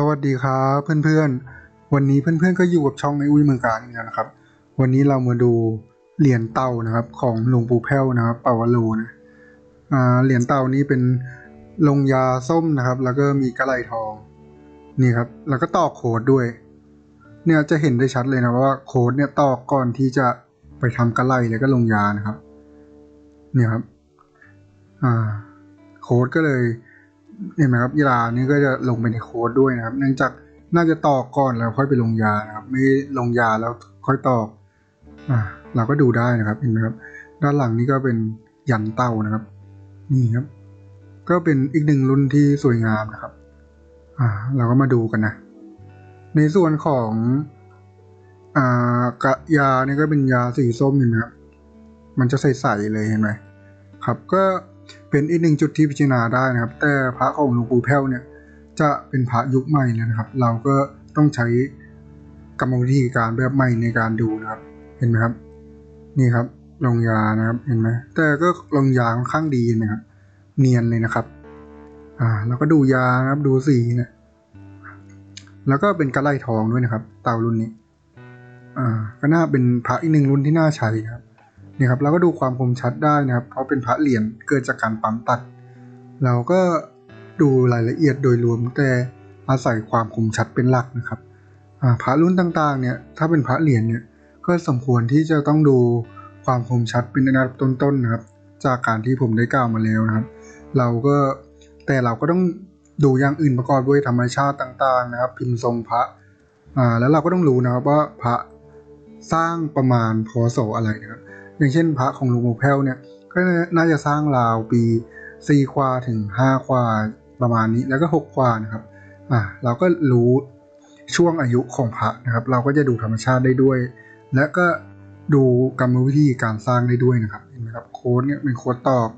สวัสดีครับเพื่อนๆ วันนี้เพื่อนๆก็อยู่กับช่องไออุ้ยเมืองการอีกแล้วนะครับ วันนี้เรามาดูเหรียญเต่านะครับของหลวงปู่แพ้วนะครับปาวโลนะอ่าเหรียญเต่านี้เป็นลงยาส้มนะครับ แล้วก็มีกระไหลทองนี่ครับแล้วก็ตอกโคดด้วย เนี่ยจะเห็นได้ชัดเลยนะว่าโคดเนี่ยตอกก่อนที่จะไปทำกระไหลแล้วก็ลงยานะครับ เนี่ยครับอ่าโคดก็เลย เห็นไหมครับยานี่ก็จะลงไปในโค้ดด้วยนะครับ เนื่องจากน่าจะตอกก่อนแล้วค่อยไปลงยานะครับ ไม่ลงยาแล้วค่อยตอกอ่าเราก็ดูได้นะครับเห็นไหมครับ ด้านหลังนี่ก็เป็นยันเต้านะครับ นี่ครับ ก็เป็นอีกหนึ่งรุ่นที่สวยงามนะครับ อ่า เราก็มาดูกันนะ ในส่วนของอ่ากะยาเนี่ยก็เป็นยาสีส้มเห็นไหมครับ มันจะใสๆเลยเห็นไหมครับ ก็ เป็นอีกหนึ่งจุดที่พิจารณาได้นะครับ แต่พระของหลวงปู่แพ้วเนี่ยจะเป็นพระยุคใหม่แล้วนะครับ เราก็ต้องใช้กรรมวิธีการแบบใหม่ในการดูนะครับ เห็นไหมครับ นี่ครับลงยานะครับเห็นไหมแต่ก็ลงยาค่อนข้างดีนะครับ เนียนเลยนะครับ อ่าแล้วก็ดูยานะครับดูสีนะแล้วก็เป็นกระไลทองด้วยนะครับ เตารุ่นนี้ อ่า ก็น่าเป็นพระอีกหนึ่งรุ่นที่น่าใช้ครับ นี่ครับเราก็ดูความคมชัดได้นะครับ เพราะเป็นพระเหรียญเกิดจากการปั๊มตัด เราก็ดูรายละเอียดโดยรวมแต่อาศัยความคมชัดเป็นหลักนะครับพระรุ่นต่างๆเนี่ยถ้าเป็นพระเหรียญเนี่ยก็สมควรที่จะต้องดูความคมชัดเป็นอันดับต้นๆนะครับ จากการที่ผมได้กล่าวมาแล้วนะครับ เราก็แต่เราก็ต้องดูอย่างอื่นประกอบด้วยธรรมชาติต่างๆนะครับ พิมพ์ทรงพระอ่าแล้วเราก็ต้องรู้นะครับว่าพระสร้างประมาณพศอะไรนะครับ อย่างเช่นพระของหลวงปู่แพ้วเนี่ยก็น่าจะสร้างราวปีสี่ควาถึงห้าควาประมาณนี้แล้วก็หกควานะครับอ่าเราก็รู้ช่วงอายุของพระนะครับ เราก็จะดูธรรมชาติได้ด้วย และก็ดูกรรมวิธีการสร้างได้ด้วยนะครับเห็นไหมครับโค้ดเนี่ยเป็นโค้ดตอก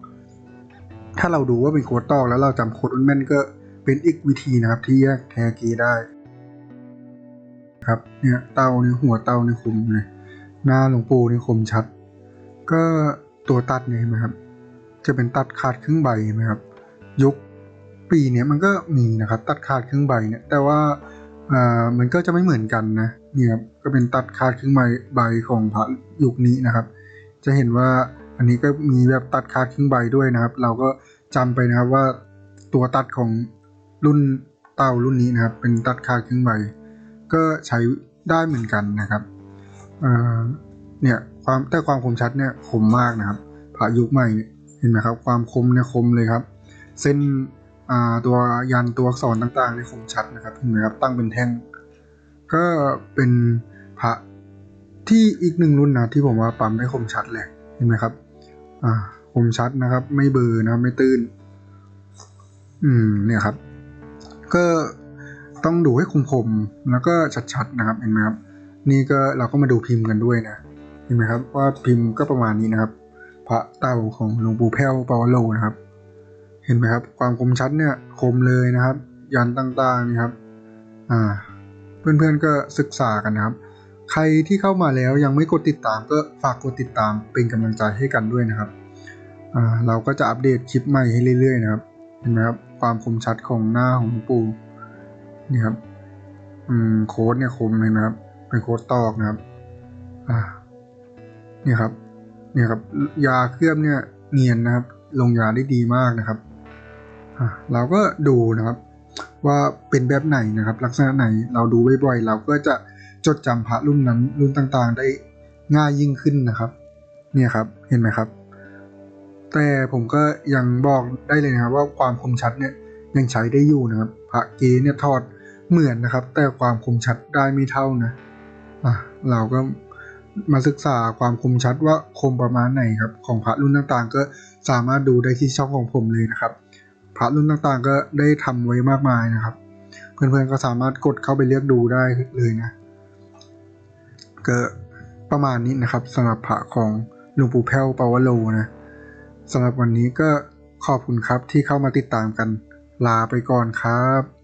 ถ้าเราดูว่าเป็นโค้ดตอก แล้วเราจำโค้ดแม่นก็เป็นอีกวิธีนะครับที่แยกแทกีได้ครับเนี่ยเตาในหัวเตาในยคมเลยหน้าหลวงปู่ในคมชัด ก็ตัวตัดเนี่ยนไหมครับ จะเป็นตัดขาดครึ่งใบนไหมครับยุคปีเนี้ยมันก็มีนะครับ ตัดขาดครึ่งใบเนี่ยแต่ว่าอ่ามันก็จะไม่เหมือนกันนะเนี่ยครับก็เป็นตัดขาดครึ่งใบใบของพระยุคนี้นะครับ จะเห็นว่าอันนี้ก็มีแบบตัดขาดครึ่งใบด้วยนะครับ เราก็จำไปนะครับว่าตัวตัดของรุ่นเต่ารุ่นนี้นะครับ เป็นตัดขาดครึ่งใบก็ใช้ได้เหมือนกันนะครับอ่าเนี่ย ความแต่ความคมชัดเนี่ยคมมากนะครับพระยุคใหม่เห็นไหมครับ ความคมเนี่ยคมเลยครับ เส้นตัวยันตัวอักษรต่างๆเนี่ยคมชัดนะครับเห็นไหมครับตั้งเป็นแท่งก็เป็นพระที่อีกหนึ่งรุ่นนะที่ผมว่าปั๊มได้คมชัดเลยเห็นไหมครับ อ่าคมชัดนะครับ ไม่เบอร์นะครับไม่ตื้น อืมเนี่ยครับ ก็ต้องดูให้คมๆแล้วก็ชัดๆนะครับเห็นไหมครับ นี่ก็เราก็มาดูพิมพ์กันด้วยนะ ห็นไหมครับว่าพิมพ์ก็ประมาณนี้นะครับ พระเต่าของหลวงปู่แพ้วปาวโลนะครับ เห็นไหมครับ ความคมชัดเนี่ยคมเลยนะครับ ยันต่างๆนี่ครับ อ่า เพื่อนๆก็ศึกษากันนะครับ ใครที่เข้ามาแล้วยังไม่กดติดตามก็ฝากกดติดตามเป็นกำลังใจให้กันด้วยนะครับ อ่า เราก็จะอัปเดตคลิปใหม่ให้เรื่อยๆนะครับ เห็นไหมครับ ความคมชัดของหน้าของหลวงปู่นี่ครับ อืม โค้ดเนี่ยคมเห็นไหมครับ เป็นโค้ดตอกนะครับ อ่า เนี่ยครับเนี่ยครับยาเคลือบเนี่ยเนียนนะครับ ลงยาได้ดีมากนะครับเราก็ดูนะครับว่าเป็นแบบไหนนะครับ ลักษณะไหนเราดูบ่อยๆเราก็จะจดจำพระรุ่นนั้นรุ่นต่างๆ ได้ง่ายยิ่งขึ้นนะครับ เนี่ยครับเห็นไหมครับ แต่ผมก็ยังบอกได้เลยนะครับ ว่าความคมชัดเนี่ยยังใช้ได้อยู่นะครับ พระเกเนี่ยทอดเหมือนนะครับ แต่ความคมชัดได้ไม่เท่านะอะเราก็ มาศึกษาความคมชัดว่าคมประมาณไหนครับของพระรุ่นต่างๆ ก็สามารถดูได้ที่ช่องของผมเลยนะครับ พระรุ่นต่างๆ ก็ได้ทำไว้มากมายนะครับ เพื่อนๆก็สามารถกดเข้าไปเลือกดูได้เลยนะก็ประมาณนี้นะครับสำหรับพระของหลวงปู่แพ้วปาวโลนะสำหรับวันนี้ก็ขอบคุณครับที่เข้ามาติดตามกันลาไปก่อนครับ